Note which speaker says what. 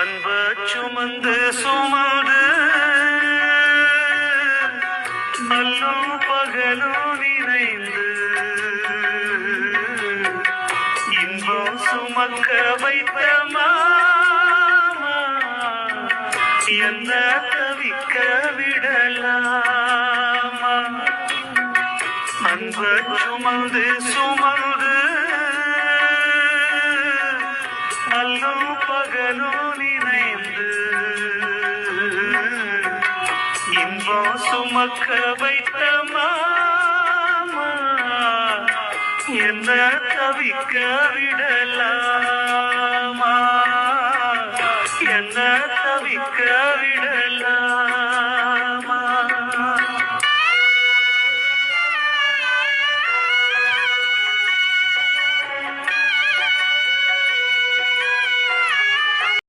Speaker 1: அன்பு சுமந்து சுமந்து நல்லும் பகலும் நிறைந்து இன்பம் சுமக்க வைத்த மாமா என்ன தவிக்க விடலாமா? அன்பு சுமந்து சுமந்து அல்லும் பகலும் இன்பம் சுமக்க வைத்த மாமா என்ன தவிக்க விடலாமா என்ன தவிக்க விடலாமா